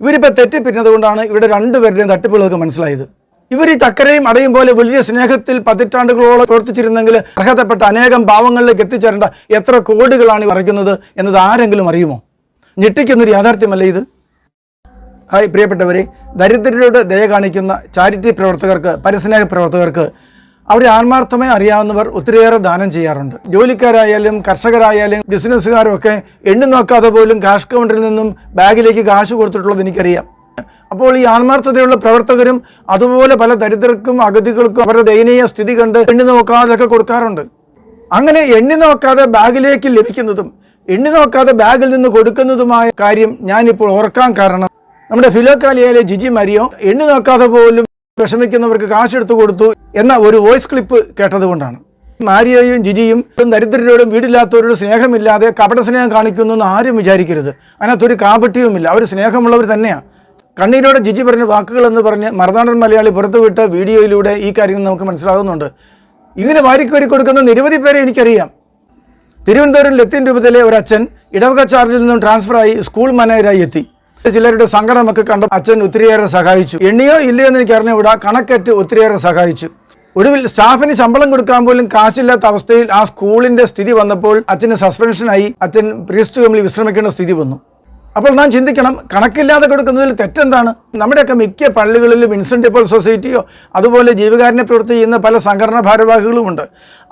ഇവരിപ്പോൾ തെറ്റിപ്പിരിഞ്ഞത് കൊണ്ടാണ് ഇവിടെ രണ്ടുപേരുടെയും തട്ടിപ്പുകളൊക്കെ മനസ്സിലായത്. ഇവർ ഈ ചക്കരയും അടയും പോലെ വലിയ സ്നേഹത്തിൽ പതിറ്റാണ്ടുകളോളം പ്രവർത്തിച്ചിരുന്നെങ്കിൽ അർഹതപ്പെട്ട അനേകം ഭാവങ്ങളിലേക്ക് എത്തിച്ചേരേണ്ട എത്ര കോടികളാണ് ഈ വരയ്ക്കുന്നത് എന്നത് ആരെങ്കിലും അറിയുമോ? ഞെട്ടിക്കുന്നൊരു യാഥാർത്ഥ്യമല്ലേ ഇത്? ഹായ് പ്രിയപ്പെട്ടവരെ ദരിദ്രരോട് ദയ കാണിക്കുന്ന ചാരിറ്റി പ്രവർത്തകർക്ക് പരിസ്നേഹ പ്രവർത്തകർക്ക് അവരെ ആത്മാർത്ഥമായി അറിയാവുന്നവർ ഒത്തിരിയേറെ ദാനം ചെയ്യാറുണ്ട്. ജോലിക്കാരായാലും കർഷകരായാലും ബിസിനസ്സുകാരും ഒക്കെ എണ്ണി നോക്കാതെ പോലും കാഷ് കൗണ്ടറിൽ നിന്നും ബാഗിലേക്ക് കാശ് കൊടുത്തിട്ടുള്ളത് എനിക്കറിയാം. അപ്പോൾ ഈ ആത്മാർത്ഥതയുള്ള പ്രവർത്തകരും അതുപോലെ പല ദരിദ്രർക്കും അഗതികൾക്കും അവരുടെ ദയനീയ സ്ഥിതി കണ്ട് എണ്ണി നോക്കാതൊക്കെ കൊടുക്കാറുണ്ട്. അങ്ങനെ എണ്ണി നോക്കാതെ ബാഗിലേക്ക് ലഭിക്കുന്നതും എണ്ണി നോക്കാതെ ബാഗിൽ നിന്ന് കൊടുക്കുന്നതുമായ കാര്യം ഞാനിപ്പോൾ ഓർക്കാൻ കാരണം നമ്മുടെ ഫിലോക്കാലിയയിലെ ജിജി മരിയോ എണ്ണി നോക്കാതെ പോലും വിഷമിക്കുന്നവർക്ക് കാശെടുത്തു കൊടുത്തു എന്ന ഒരു വോയിസ് ക്ലിപ്പ് കേട്ടതുകൊണ്ടാണ്. മാരിയയും ജിജിയും ദരിദ്രരോടും വീടില്ലാത്തവരോടും സ്നേഹമില്ലാതെ കപട സ്നേഹം കാണിക്കുന്നു എന്ന് ആരും വിചാരിക്കരുത്. അതിനകത്തൊരു കാപട്യവുമില്ല. അവർ സ്നേഹമുള്ളവർ തന്നെയാണ് കണ്ണീരോടെ ജിജി പറഞ്ഞ വാക്കുകൾ എന്ന് പറഞ്ഞ് മറുനാടൻ മലയാളി പുറത്തുവിട്ട വീഡിയോയിലൂടെ ഈ കാര്യങ്ങൾ നമുക്ക് മനസ്സിലാകുന്നുണ്ട്. ഇങ്ങനെ വാരിക്കോരി കൊടുക്കുന്ന നിരവധി പേരെ എനിക്കറിയാം. തിരുവനന്തപുരം ലത്തീൻ രൂപത്തിലെ ഒരു അച്ഛൻ ഇടവക ചാർജിൽ നിന്നും ട്രാൻസ്ഫറായി സ്കൂൾ മാനേജരായി എത്തി. ചിലരുടെ സങ്കടമൊക്കെ കണ്ട അച്ഛൻ ഒത്തിരിയേറെ സഹായിച്ചു. എണ്ണിയോ ഇല്ലയോ എന്ന് എനിക്ക് അറിഞ്ഞുകൂടാ കണക്കറ്റ് ഒത്തിരിയേറെ സഹായിച്ചു. ഒടുവിൽ സ്റ്റാഫിന് ശമ്പളം കൊടുക്കാൻ പോലും കാശില്ലാത്ത അവസ്ഥയിൽ ആ സ്കൂളിന്റെ സ്ഥിതി വന്നപ്പോൾ അച്ഛന് സസ്പെൻഷനായി അച്ഛൻ പ്രീസ്റ്റ് ഹോമിൽ വിശ്രമിക്കേണ്ട സ്ഥിതി വന്നു. അപ്പോൾ നാം ചിന്തിക്കണം കണക്കില്ലാതെ കൊടുക്കുന്നതിൽ തെറ്റെന്താണ്? നമ്മുടെയൊക്കെ മിക്ക പള്ളികളിലും വിൻസെന്റ് ഇപ്പോൾ സൊസൈറ്റിയോ അതുപോലെ ജീവകാരുണ്യ പ്രവൃത്തി ചെയ്യുന്ന പല സംഘടനാ ഭാരവാഹികളുമുണ്ട്.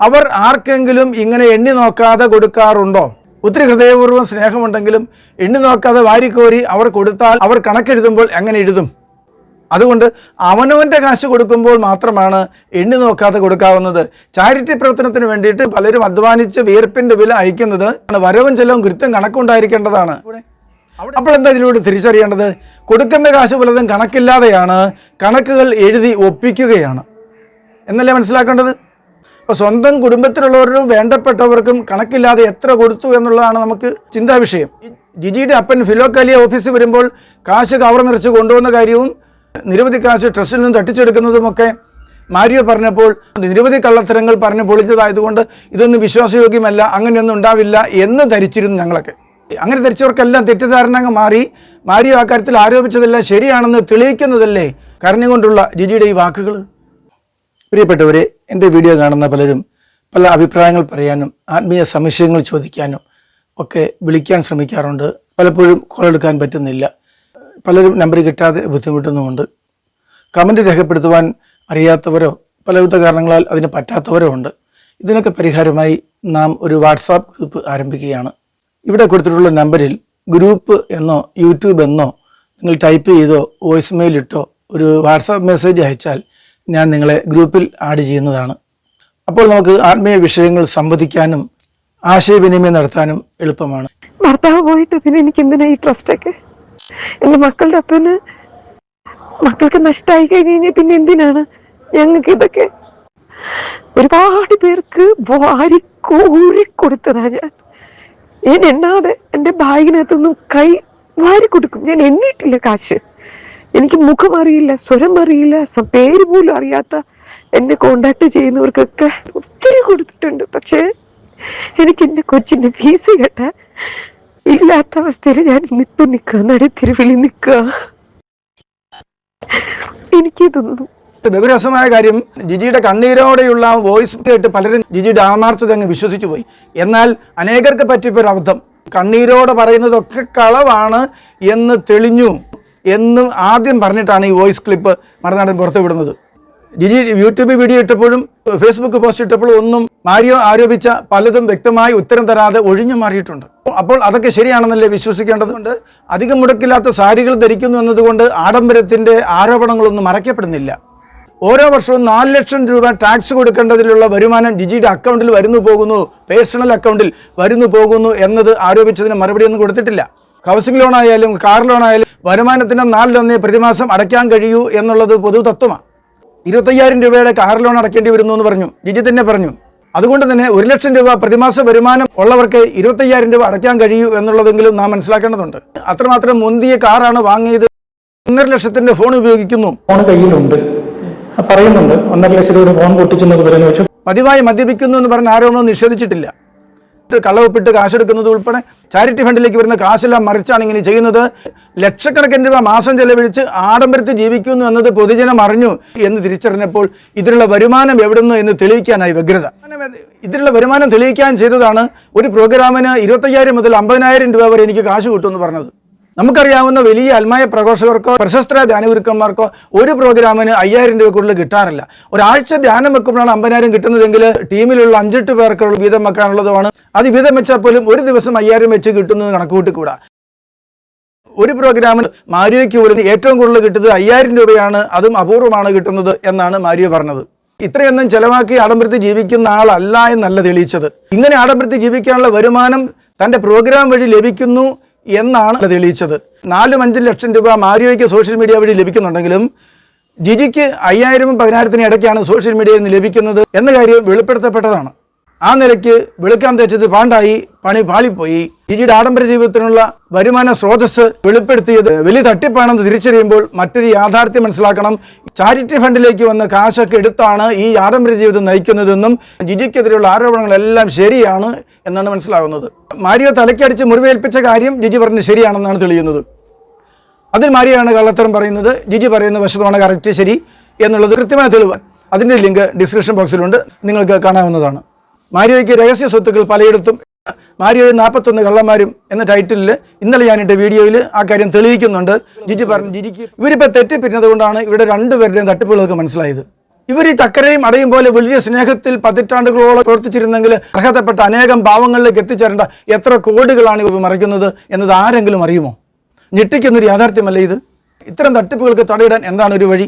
അവർ ആർക്കെങ്കിലും ഇങ്ങനെ എണ്ണി നോക്കാതെ കൊടുക്കാറുണ്ടോ? ഒത്തിരി ഹൃദയപൂർവം സ്നേഹമുണ്ടെങ്കിലും എണ്ണി നോക്കാതെ വാരിക്കോരി അവർ കൊടുത്താൽ അവർ കണക്കെഴുതുമ്പോൾ എങ്ങനെ എഴുതും? അതുകൊണ്ട് അവനവന്റെ കാശ് കൊടുക്കുമ്പോൾ മാത്രമാണ് എണ്ണി നോക്കാതെ കൊടുക്കാവുന്നത്. ചാരിറ്റി പ്രവർത്തനത്തിന് വേണ്ടിയിട്ട് പലരും അധ്വാനിച്ച് വിയർപ്പിന്റെ വില അയക്കുന്നത് വരവും ചെലവും കൃത്യം കണക്കുണ്ടായിരിക്കേണ്ടതാണ്. അപ്പോൾ എന്താ ഇതിലൂടെ തിരിച്ചറിയേണ്ടത്? കൊടുക്കുന്ന കാശ് പലതും കണക്കില്ലാതെയാണ് കണക്കുകൾ എഴുതി ഒപ്പിക്കുകയാണ്. എന്നല്ലേ മനസ്സിലാക്കേണ്ടത്? അപ്പോൾ സ്വന്തം കുടുംബത്തിലുള്ളവരും വേണ്ടപ്പെട്ടവർക്കും കണക്കില്ലാതെ എത്ര കൊടുത്തു എന്നുള്ളതാണ് നമുക്ക് ചിന്താ വിഷയം ജിജിയുടെ അപ്പൻ ഫിലോക്കാലിയ ഓഫീസിൽ വരുമ്പോൾ കാശ് കവർ നിറച്ച് കൊണ്ടുവന്ന കാര്യവും നിരവധി കാശ് ട്രസ്റ്റിൽ നിന്ന് തട്ടിച്ചെടുക്കുന്നതുമൊക്കെ മാരിയോ പറഞ്ഞപ്പോൾ നിരവധി കള്ളത്തരങ്ങൾ പറഞ്ഞ് പൊളിഞ്ഞതായതുകൊണ്ട് ഇതൊന്നും വിശ്വാസയോഗ്യമല്ല അങ്ങനെയൊന്നും ഉണ്ടാവില്ല എന്ന് ധരിച്ചിരുന്നു ഞങ്ങളൊക്കെ. അങ്ങനെ ധരിച്ചവർക്കെല്ലാം തെറ്റിദ്ധാരണ അങ്ങ് മാറി. മാരിയോ ആ കാര്യത്തിൽ ആരോപിച്ചതെല്ലാം ശരിയാണെന്ന് തെളിയിക്കുന്നതല്ലേ കരഞ്ഞുകൊണ്ടുള്ള ജിജിയുടെ ഈ വാക്കുകൾ പ്രിയപ്പെട്ടവരെ എന്റെ വീഡിയോ കാണുന്ന പലരും പല അഭിപ്രായങ്ങൾ പറയാനും ആത്മീയ സംശയങ്ങൾ ചോദിക്കാനും ഒക്കെ വിളിക്കാൻ ശ്രമിക്കാറുണ്ട്. പലപ്പോഴും കോൾ എടുക്കാൻ പറ്റുന്നില്ല. പലരും നമ്പർ കിട്ടാതെ ബുദ്ധിമുട്ടുന്നുമുണ്ട്. കമന്റ് രേഖപ്പെടുത്തുവാൻ അറിയാത്തവരോ പലവിധ കാരണങ്ങളാൽ അതിന് പറ്റാത്തവരോ ഉണ്ട്. ഇതിനൊക്കെ പരിഹാരമായി നാം ഒരു വാട്സാപ്പ് ഗ്രൂപ്പ് ആരംഭിക്കുകയാണ്. ഇവിടെ കൊടുത്തിട്ടുള്ള നമ്പറിൽ ഗ്രൂപ്പ് എന്നോ യൂട്യൂബ് എന്നോ നിങ്ങൾ ടൈപ്പ് ചെയ്തോ വോയിസ് മെയിൽ ഇട്ടോ ഒരു വാട്സാപ്പ് മെസ്സേജ് അയച്ചാൽ ഞാൻ നിങ്ങളെ ഗ്രൂപ്പിൽ ആഡ് ചെയ്യുന്നതാണ്. അപ്പോൾ നമുക്ക് ആത്മീയ വിഷയങ്ങൾ സംവദിക്കാനും ആശയവിനിമയം നടത്താനും എളുപ്പമാണ്. ഭർത്താവ് പോയിട്ട് പിന്നെ എനിക്ക് എന്തിനാ ഈ ട്രസ്റ്റ് ഒക്കെ എന്റെ മക്കളുടെ അപ്പന് മക്കൾക്ക് നഷ്ടമായി കഴിഞ്ഞ് കഴിഞ്ഞാൽ പിന്നെ എന്തിനാണ് ഞങ്ങൾക്ക് ഇതൊക്കെ? ഒരുപാട് പേർക്ക് വാരി കോരി കൊടുത്തതാ ഞാൻ. ഞാൻ എണ്ണാതെ എന്റെ ബാഗിനകത്തൊന്നും കൈ വാരി കൊടുക്കും. ഞാൻ എണ്ണിയിട്ടില്ല കാശ്. എനിക്ക് മുഖം അറിയില്ല സ്വരം അറിയില്ല പേര് പോലും അറിയാത്ത എന്നെ കോണ്ടാക്ട് ചെയ്യുന്നവർക്കൊക്കെ ഒത്തിരി കൊടുത്തിട്ടുണ്ട്. പക്ഷേ എനിക്ക് എന്റെ കൊച്ചിന്റെ ഫീസ് കേട്ട ഇല്ലാത്ത അവസ്ഥയിൽ ഞാൻ നിപ്പ് നിൽക്കുക നടുത്തിരുവിളി നിൽക്കുക എനിക്കിതൊന്നും ബഹുരസമായ കാര്യം ജിജിയുടെ കണ്ണീരോടെയുള്ള വോയിസ് കേട്ട് പലരും ജിജിയുടെ ആമാർത്ഥത അങ്ങ് വിശ്വസിച്ചു പോയി. എന്നാൽ അനേകർക്ക് പറ്റിയൊരു അബദ്ധം. കണ്ണീരോടെ പറയുന്നതൊക്കെ കളവാണ് എന്ന് തെളിഞ്ഞു. എന്ന് ആദ്യം പറഞ്ഞിട്ടാണ് ഈ വോയിസ് ക്ലിപ്പ് മറുനാടൻ പുറത്തു വിടുന്നത് ജിജി യൂട്യൂബിൽ വീഡിയോ ഇട്ടപ്പോഴും ഫേസ്ബുക്ക് പോസ്റ്റ് ഇട്ടപ്പോഴും ഒന്നും മാരിയോ ആരോപിച്ച പലതും വ്യക്തമായി ഉത്തരം തരാതെ ഒഴിഞ്ഞു മാറിയിട്ടുണ്ട്. അപ്പോൾ അതൊക്കെ ശരിയാണെന്നല്ലേ വിശ്വസിക്കേണ്ടതുകൊണ്ട് അധികം മുടക്കില്ലാത്ത സാരികൾ ധരിക്കുന്നു എന്നതുകൊണ്ട് ആഡംബരത്തിന്റെ ആരോപണങ്ങളൊന്നും മറയ്ക്കപ്പെടുന്നില്ല. ഓരോ വർഷവും നാല് ലക്ഷം രൂപ ടാക്സ് കൊടുക്കേണ്ടതിലുള്ള വരുമാനം ജിജിയുടെ അക്കൗണ്ടിൽ വരുന്നു പോകുന്നു പേഴ്സണൽ അക്കൗണ്ടിൽ വരുന്നു പോകുന്നു എന്നത് ആരോപിച്ചതിന് മറുപടിയൊന്നും കൊടുത്തിട്ടില്ല. ഹൗസിംഗ് ലോൺ ആയാലും കാർ ലോൺ ആയാലും വരുമാനത്തിന് നാലിലൊന്നേ പ്രതിമാസം അടയ്ക്കാൻ കഴിയൂ എന്നുള്ളത് പൊതു തത്വമാണ് ഇരുപത്തയ്യായിരം രൂപയുടെ കാർ ലോൺ അടയ്ക്കേണ്ടി വരുന്നു എന്ന് പറഞ്ഞു. ജിജി തന്നെ പറഞ്ഞു. അതുകൊണ്ട് തന്നെ ഒരു ലക്ഷം രൂപ പ്രതിമാസ വരുമാനം ഉള്ളവർക്ക് ഇരുപത്തയ്യായിരം രൂപ അടയ്ക്കാൻ കഴിയൂ എന്നുള്ളതെങ്കിലും നാം മനസ്സിലാക്കേണ്ടതുണ്ട്. അത്രമാത്രം മുന്തിയ കാറാണ് വാങ്ങിയത്. ഒന്നര ലക്ഷത്തിന്റെ ഫോൺ ഉപയോഗിക്കുന്നു. ഫോൺ കയ്യിലുണ്ട്. പറയുന്നുണ്ട്. ഒന്നര ലക്ഷം രൂപ ഫോൺ പൊട്ടിച്ചെന്നൊക്കെ പറയുന്നു പക്ഷെ പതിവായി മദ്യപിക്കുന്നു എന്ന് പറഞ്ഞ ആരോപണം നിഷേധിച്ചിട്ടില്ല. കള്ളവപ്പിട്ട് കാശെടുക്കുന്നത് ഉൾപ്പെടെ ചാരിറ്റി ഫണ്ടിലേക്ക് വരുന്ന കാശെല്ലാം മറിച്ചാണ് ഇങ്ങനെ ചെയ്യുന്നത്. ലക്ഷക്കണക്കിന് രൂപ മാസം ചെലവഴിച്ച് ആഡംബരത്തിൽ ജീവിക്കുന്നു എന്നത് പൊതുജനം അറിഞ്ഞു എന്ന് തിരിച്ചറിഞ്ഞപ്പോൾ ഇതിലുള്ള വരുമാനം എവിടുന്നു എന്ന് തെളിയിക്കാനായി വ്യഗ്രത. ഇതിലുള്ള വരുമാനം തെളിയിക്കാൻ ചെയ്തതാണ് ഒരു പ്രോഗ്രാമിന് ഇരുപത്തയ്യായിരം മുതൽ അമ്പതിനായിരം രൂപ വരെ എനിക്ക് കാശ് കിട്ടുമെന്ന് പറഞ്ഞത്. നമുക്കറിയാവുന്ന വലിയ അൽമായ പ്രഘോഷകർക്കോ പ്രശസ്ത ധ്യാനഗുരുക്കന്മാർക്കോ ഒരു പ്രോഗ്രാമിന് അയ്യായിരം രൂപ കൂടുതൽ കിട്ടാറില്ല. ഒരാഴ്ച ധ്യാനം വെക്കുമ്പോഴാണ് അമ്പതിനായിരം കിട്ടുന്നതെങ്കിൽ ടീമിലുള്ള അഞ്ചെട്ട് പേർക്കുള്ള വീതം വെക്കാനുള്ളതുമാണ്. അത് വീതം വെച്ചാൽ പോലും ഒരു ദിവസം അയ്യായിരം വെച്ച് കിട്ടുന്നത് കണക്കുകൂട്ടിക്കൂടാ. ഒരു പ്രോഗ്രാമിന് മാരിയോയ്ക്ക് പോലും ഏറ്റവും കൂടുതൽ കിട്ടുന്നത് അയ്യായിരം രൂപയാണ് അതും അപൂർവമാണ് കിട്ടുന്നത് എന്നാണ് മാരിയോ പറഞ്ഞത്. ഇത്രയൊന്നും ചെലവാക്കി ആഡംബരത്തിൽ ജീവിക്കുന്ന ആളല്ല എന്നല്ല തെളിയിച്ചത്. ഇങ്ങനെ ആഡംബരത്തിൽ ജീവിക്കാനുള്ള വരുമാനം തന്റെ പ്രോഗ്രാം വഴി ലഭിക്കുന്നു എന്നാണ് തെളിയിച്ചത്. നാലും അഞ്ചും ലക്ഷം രൂപ മാരിയോയ്ക്ക് സോഷ്യൽ മീഡിയ വഴി ലഭിക്കുന്നുണ്ടെങ്കിലും ജിജിക്ക് അയ്യായിരവും പതിനായിരത്തിന് ഇടയ്ക്കാണ് സോഷ്യൽ മീഡിയയിൽ നിന്ന് ലഭിക്കുന്നത് എന്ന കാര്യം വെളിപ്പെടുത്തപ്പെട്ടതാണ്. ആ നിലയ്ക്ക് വെളുക്കാൻ തെച്ചത് പാണ്ടായി. പണി പാളിപ്പോയി. ജിജിയുടെ ആഡംബര ജീവിതത്തിനുള്ള വരുമാന സ്രോതസ് വെളിപ്പെടുത്തിയത് വലിയ തട്ടിപ്പാണെന്ന് തിരിച്ചറിയുമ്പോൾ മറ്റൊരു യാഥാർത്ഥ്യം മനസ്സിലാക്കണം. ചാരിറ്റി ഫണ്ടിലേക്ക് വന്ന കാശൊക്കെ എടുത്താണ് ഈ ആഡംബര ജീവിതം നയിക്കുന്നതെന്നും ജിജിക്കെതിരെയുള്ള ആരോപണങ്ങളെല്ലാം ശരിയാണ് എന്നാണ് മനസ്സിലാകുന്നത്. മാരിയോ തലയ്ക്കടിച്ച് മുറിവേൽപ്പിച്ച കാര്യം ജിജി പറഞ്ഞ് ശരിയാണെന്നാണ് തെളിയുന്നത്. അതിൽ മാരിയാണ് കള്ളത്തരം പറയുന്നത്. ജിജി പറയുന്ന വശത്താണ് കറക്റ്റ് ശരി എന്നുള്ളത് കൃത്യമായി തെളിവ് അതിന്റെ ലിങ്ക് ഡിസ്ക്രിപ്ഷൻ ബോക്സിലുണ്ട്. നിങ്ങൾക്ക് കാണാവുന്നതാണ്. മാരിയോയ്ക്ക് രഹസ്യ സ്വത്തുക്കൾ പലയിടത്തും മാരിയോയിൽ നാൽപ്പത്തൊന്ന് കള്ളന്മാരും എന്ന ടൈറ്റിലിൽ ഇന്നലെ ഞാനിട്ട് വീഡിയോയിൽ ആ കാര്യം തെളിയിക്കുന്നുണ്ട്. ജിജി പറഞ്ഞു ജിജിക്ക് ഇവരിപ്പോൾ തെറ്റിപ്പിരിഞ്ഞത് കൊണ്ടാണ് ഇവരുടെ രണ്ടുപേരുടെയും തട്ടിപ്പുകളൊക്കെ മനസ്സിലായത്. ഇവർ ഈ ചക്കരയും അടയും പോലെ വലിയ സ്നേഹത്തിൽ പതിറ്റാണ്ടുകളോളം പ്രവർത്തിച്ചിരുന്നെങ്കിൽ അർഹതപ്പെട്ട അനേകം ഭാവങ്ങളിലേക്ക് എത്തിച്ചേരേണ്ട എത്ര കോടികളാണ് ഇവർ മറിക്കുന്നത് എന്നത് ആരെങ്കിലും അറിയുമോ? ഞെട്ടിക്കുന്നൊരു യാഥാർത്ഥ്യമല്ല ഇത്? ഇത്തരം തട്ടിപ്പുകൾക്ക് തടയിടാൻ എന്താണ് ഒരു വഴി?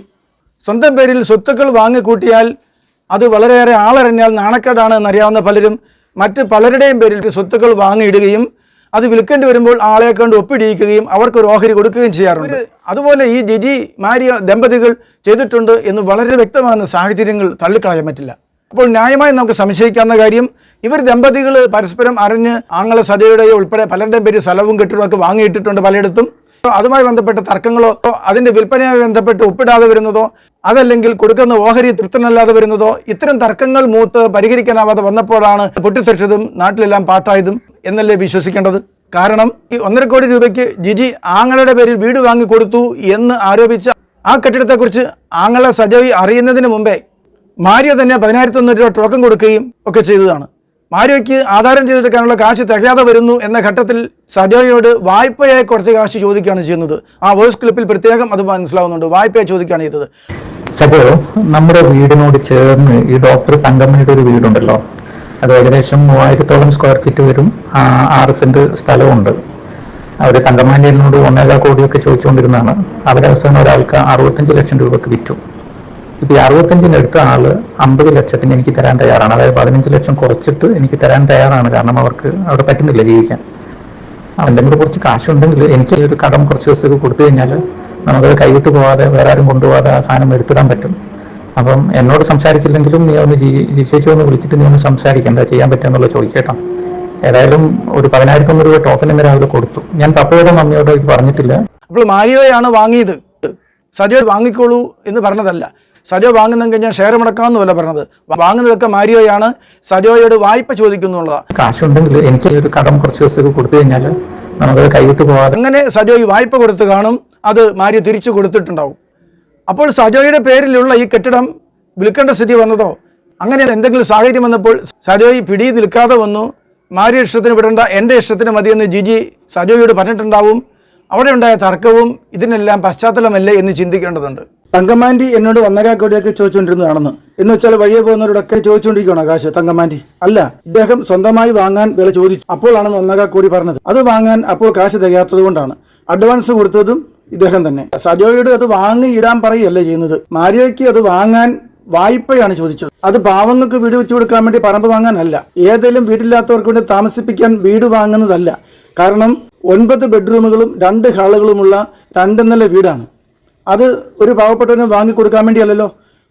സ്വന്തം പേരിൽ സ്വത്തുക്കൾ വാങ്ങിക്കൂട്ടിയാൽ അത് വളരെയേറെ ആളറിഞ്ഞാൽ നാണക്കേടാണ് എന്നറിയാവുന്ന പലരും മറ്റ് പലരുടെയും പേരിൽ സ്വത്തുക്കൾ വാങ്ങിയിടുകയും അത് വിൽക്കേണ്ടി വരുമ്പോൾ ആളെ കണ്ട് ഒപ്പിടിയിക്കുകയും അവർക്ക് ഒരു ഓഹരി കൊടുക്കുകയും ചെയ്യാറുണ്ട്. അതുപോലെ ഈ ജിജി മാരിയ ദമ്പതികൾ ചെയ്തിട്ടുണ്ട് എന്ന് വളരെ വ്യക്തമാകുന്ന സാഹചര്യങ്ങൾ തള്ളിക്കളയാൻ പറ്റില്ല. അപ്പോൾ ന്യായമായി നമുക്ക് സംശയിക്കാവുന്ന കാര്യം ഇവർ ദമ്പതികൾ പരസ്പരം അറിഞ്ഞ് ആങ്ങളെ സജയുടെയോ ഉൾപ്പെടെ പലരുടെയും പേര് സ്ഥലവും കെട്ടിടമൊക്കെ വാങ്ങിയിട്ടിട്ടുണ്ട് പലയിടത്തും. അതുമായി ബന്ധപ്പെട്ട തർക്കങ്ങളോ അതിന്റെ വിൽപ്പനയുമായി ബന്ധപ്പെട്ട് ഒപ്പിടാതെ വരുന്നതോ അതല്ലെങ്കിൽ കൊടുക്കുന്ന ഓഹരി തൃപ്തനല്ലാതെ വരുന്നതോ ഇത്തരം തർക്കങ്ങൾ മൂത്ത് പരിഹരിക്കാനാവാതെ വന്നപ്പോഴാണ് പൊട്ടിത്തെറിച്ചതും നാട്ടിലെല്ലാം പാട്ടായതും എന്നല്ലേ വിശ്വസിക്കേണ്ടത്? കാരണം ഈ ഒന്നര കോടി രൂപയ്ക്ക് ജിജി ആങ്ങളുടെ പേരിൽ വീട് വാങ്ങിക്കൊടുത്തു എന്ന് ആരോപിച്ച ആ കെട്ടിടത്തെക്കുറിച്ച് ആങ്ങളെ സജോയി അറിയുന്നതിന് മുമ്പേ മാര്യ തന്നെ പതിനായിരത്തി ഒന്ന് രൂപ ടോക്കൺ കൊടുക്കുകയും ഒക്കെ ചെയ്തതാണ്. മാരിയോയ്ക്ക് ആധാരം ചെയ്തെടുക്കാനുള്ള കാശ് തികയാതെ വരുന്നു എന്ന ഘട്ടത്തിൽ സജോയോട് വായ്പയായി കുറച്ച് കാശ് ചോദിക്കുകയാണ് ചെയ്യുന്നത്. ആ വോയിസ് ക്ലിപ്പിൽ പ്രത്യേകം അത് മനസ്സിലാവുന്നുണ്ട്. വായ്പയായി ചോദിക്കുകയാണ് ചെയ്തത്. സജോ നമ്മുടെ വീടിനോട് ചേർന്ന് ഈ ഡോക്ടർ തങ്കമ്മയുടെ ഒരു വീടുണ്ടല്ലോ. അത് ഏകദേശം മൂവായിരത്തോളം സ്ക്വയർ ഫീറ്റ് വരും. ആറ് സെന്റ് സ്ഥലമുണ്ട്. അവർ തങ്കമ്മാന്റെ എന്നോട് ഒന്നേകാൽ കോടിയൊക്കെ ചോദിച്ചുകൊണ്ടിരുന്നതാണ്. അവരവസാനം ഒരാൾക്ക് അറുപത്തഞ്ച് ലക്ഷം രൂപക്ക് വിറ്റു. ഇപ്പൊ ഈ അറുപത്തഞ്ചിന് എടുത്ത ആൾ അമ്പത് ലക്ഷത്തിന് എനിക്ക് തരാൻ തയ്യാറാണ്. അതായത് പതിനഞ്ച് ലക്ഷം കുറച്ചിട്ട് എനിക്ക് തരാൻ തയ്യാറാണ്. കാരണം അവർക്ക് അവിടെ പറ്റുന്നില്ല ജീവിക്കാൻ. അവന്റെ കൂടെ കുറച്ച് കാശുണ്ടെങ്കിൽ എനിക്ക് ഒരു കടം കുറച്ച് ദിവസത്തേക്ക് കൊടുത്തു കഴിഞ്ഞാൽ നമുക്കത് കൈവിട്ട് പോവാതെ വേറെ ആരും കൊണ്ടുപോകാതെ ആ സാധനം എടുത്തിടാൻ പറ്റും. അപ്പം എന്നോട് സംസാരിച്ചില്ലെങ്കിലും നീ ഒന്ന് ജി ഒന്ന് വിളിച്ചിട്ട് നീ ഒന്ന് സംസാരിക്കുക എന്താ ചെയ്യാൻ പറ്റുമെന്നുള്ള ചോദിക്കേട്ടോ ഏതായാലും ഒരു പതിനായിരത്തി രൂപ ടോക്കൺ ഇന്ന് രാവിലെ കൊടുത്തു. ഞാൻ പപ്പയോടോ മമ്മിയോടോ ഇത് പറഞ്ഞിട്ടില്ല. അപ്പോൾ മാരിയോയാണ് വാങ്ങിയത്. സജോ വാങ്ങിക്കോളൂ എന്ന് പറഞ്ഞതല്ല. സജോ വാങ്ങുന്നെങ്കിൽ ഞാൻ ഷെയർ മുടക്കാമെന്നല്ല പറഞ്ഞത്. വാങ്ങുന്നതൊക്കെ മാരിയോയാണ്. സജോയോട് വായ്പ ചോദിക്കുന്നുള്ളതാണ് കാശുണ്ടെങ്കിൽ എനിക്ക് ഒരു കടം കുറച്ച് ദിവസത്തേക്ക് കൊടുത്തു കഴിഞ്ഞാൽ നമുക്ക് കൈവിട്ട് പോവാതെ അങ്ങനെ സജോയ് വായ്പ കൊടുത്ത് കാണും. അത് മാരിയോ തിരിച്ചു കൊടുത്തിട്ടുണ്ടാവും. അപ്പോൾ സജോയുടെ പേരിലുള്ള ഈ കെട്ടിടം വിൽക്കേണ്ട സ്ഥിതി വന്നതോ? അങ്ങനെ എന്തെങ്കിലും സാഹചര്യം വന്നപ്പോൾ സജോയ് പിടി നിൽക്കാതെ വന്നു. മാരിയ ഇഷ്ടത്തിന് വിടേണ്ട എന്റെ ഇഷ്ടത്തിന് മതിയെന്ന് ജിജി സജോയോട് പറഞ്ഞിട്ടുണ്ടാവും. അവിടെ ഉണ്ടായ തർക്കവും ഇതിനെല്ലാം പശ്ചാത്തലമല്ലേ എന്ന് ചിന്തിക്കേണ്ടതുണ്ട്. തങ്കമാന്റി എന്നോട് വന്നകാ കോടിയൊക്കെ ചോദിച്ചുകൊണ്ടിരുന്നതാണെന്ന് എന്ന് വെച്ചാൽ വഴിയെ പോകുന്നവരോടൊക്കെ ചോദിച്ചുകൊണ്ടിരിക്കുകയാണ് ആകാശ് തങ്കമാന്റി അല്ല ഇദ്ദേഹം സ്വന്തമായി വാങ്ങാൻ വില ചോദിച്ചു. അപ്പോഴാണ് വന്നകാ കോടി പറഞ്ഞത്. അത് വാങ്ങാൻ അപ്പോൾ കാശ് തികയാത്തത് കൊണ്ടാണ്. അഡ്വാൻസ് കൊടുത്തതും ഇദ്ദേഹം തന്നെ. സജോയോട് അത് വാങ്ങി ഇടാൻ പറയുകയല്ലേ ചെയ്യുന്നത്? മാരിയോയ്ക്ക് അത് വാങ്ങാൻ വായ്പയാണ് ചോദിച്ചത്. അത് പാവങ്ങൾക്ക് വീട് വെച്ചു കൊടുക്കാൻ വേണ്ടി പറമ്പ് വാങ്ങാനല്ല. ഏതെങ്കിലും വീടില്ലാത്തവർക്ക് വേണ്ടി താമസിപ്പിക്കാൻ വീട് വാങ്ങുന്നതല്ല. കാരണം ഒൻപത് ബെഡ്റൂമുകളും രണ്ട് ഹാളുകളുമുള്ള രണ്ട് നില വീടാണ്. അത് ഒരു പാവപ്പെട്ടവന് വാങ്ങിക്കൊടുക്കാൻ വേണ്ടിയല്ലല്ലോ.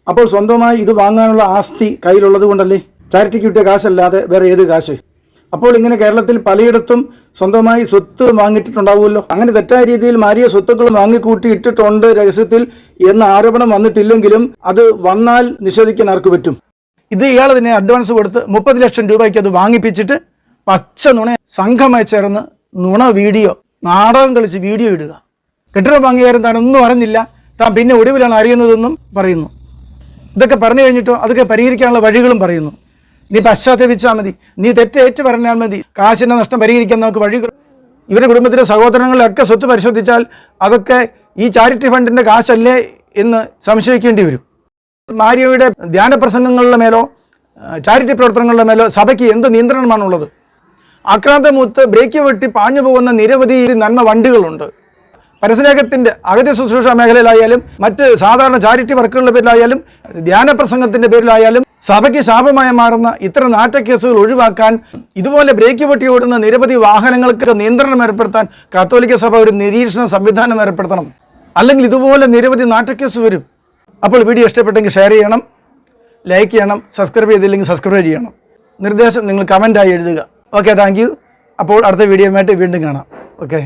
അപ്പോൾ സ്വന്തമായി ഇത് വാങ്ങാനുള്ള ആസ്തി കയ്യിലുള്ളത് കൊണ്ടല്ലേ? ചാരിറ്റിക്ക് കിട്ടിയ കാശല്ലാതെ വേറെ ഏത് കാശ്? അപ്പോൾ ഇങ്ങനെ കേരളത്തിൽ പലയിടത്തും സ്വന്തമായി സ്വത്ത് വാങ്ങിയിട്ടുണ്ടാവുമല്ലോ. അങ്ങനെ തെറ്റായ രീതിയിൽ മാറിയ സ്വത്തുക്കൾ വാങ്ങിക്കൂട്ടി ഇട്ടിട്ടുണ്ട് രഹസ്യത്തിൽ എന്ന ആരോപണം വന്നിട്ടില്ലെങ്കിലും അത് വന്നാൽ നിഷേധിക്കാൻ ആർക്ക് പറ്റും? ഇത് ഇയാൾ തന്നെ അഡ്വാൻസ് കൊടുത്ത് മുപ്പത് ലക്ഷം രൂപയ്ക്ക് അത് വാങ്ങിപ്പിച്ചിട്ട് പച്ച നുണ സംഘമായി ചേർന്ന് നുണ വീഡിയോ നാടകം കളിച്ച് വീഡിയോ ഇടുക. കെട്ടിട ഭംഗികാരൻ താൻ ഒന്നും അറിഞ്ഞില്ല. താൻ പിന്നെ ഒടുവിലാണ് അറിയുന്നതെന്നും പറയുന്നു. ഇതൊക്കെ പറഞ്ഞു കഴിഞ്ഞിട്ടോ അതൊക്കെ പരിഹരിക്കാനുള്ള വഴികളും പറയുന്നു. നീ പശ്ചാത്തപിച്ചാൽ മതി. നീ തെറ്റ് ഏറ്റു പറഞ്ഞാൽ മതി. കാശിന്റെ നഷ്ടം പരിഹരിക്കാൻ നമുക്ക് വഴികൾ ഇവരുടെ കുടുംബത്തിലെ സഹോദരങ്ങളിലൊക്കെ സ്വത്ത് പരിശോധിച്ചാൽ അതൊക്കെ ഈ ചാരിറ്റി ഫണ്ടിന്റെ കാശല്ലേ എന്ന് സംശയിക്കേണ്ടി വരും. മാരിയോയുടെ ധ്യാന പ്രസംഗങ്ങളുടെ മേലോ ചാരിറ്റി പ്രവർത്തനങ്ങളുടെ മേലോ സഭയ്ക്ക് എന്ത് നിയന്ത്രണമാണുള്ളത്? ആക്രാന്തമൂത്ത് ബ്രേക്ക് വെട്ടി പാഞ്ഞു പോകുന്ന നിരവധി നന്മ വണ്ടികളുണ്ട്. പരസ്നേഹത്തിന്റെ അഗതി ശുശ്രൂഷ മേഖലയിലായാലും മറ്റ് സാധാരണ ചാരിറ്റി വർക്കുകളുടെ പേരിലായാലും ധ്യാന പ്രസംഗത്തിന്റെ പേരിലായാലും സഭയ്ക്ക് ശാപമായി മാറുന്ന ഇത്തരം നാറ്റക്കേസുകൾ ഒഴിവാക്കാൻ ഇതുപോലെ ബ്രേക്ക് പൊട്ടി ഓടുന്ന നിരവധി വാഹനങ്ങൾക്ക് നിയന്ത്രണം ഏർപ്പെടുത്താൻ കാത്തോലിക്ക സഭ ഒരു നിരീക്ഷണ സംവിധാനം ഏർപ്പെടുത്തണം. അല്ലെങ്കിൽ ഇതുപോലെ നിരവധി നാറ്റക്കേസ് വരും. അപ്പോൾ വീഡിയോ ഇഷ്ടപ്പെട്ടെങ്കിൽ ഷെയർ ചെയ്യണം ലൈക്ക് ചെയ്യണം സബ്സ്ക്രൈബ് ചെയ്തില്ലെങ്കിൽ സബ്സ്ക്രൈബ് ചെയ്യണം. നിർദ്ദേശം നിങ്ങൾ കമന്റായി എഴുതുക. ഓക്കെ താങ്ക് യു അപ്പോൾ അടുത്ത വീഡിയോയുമായിട്ട് വീണ്ടും കാണാം. ഓക്കെ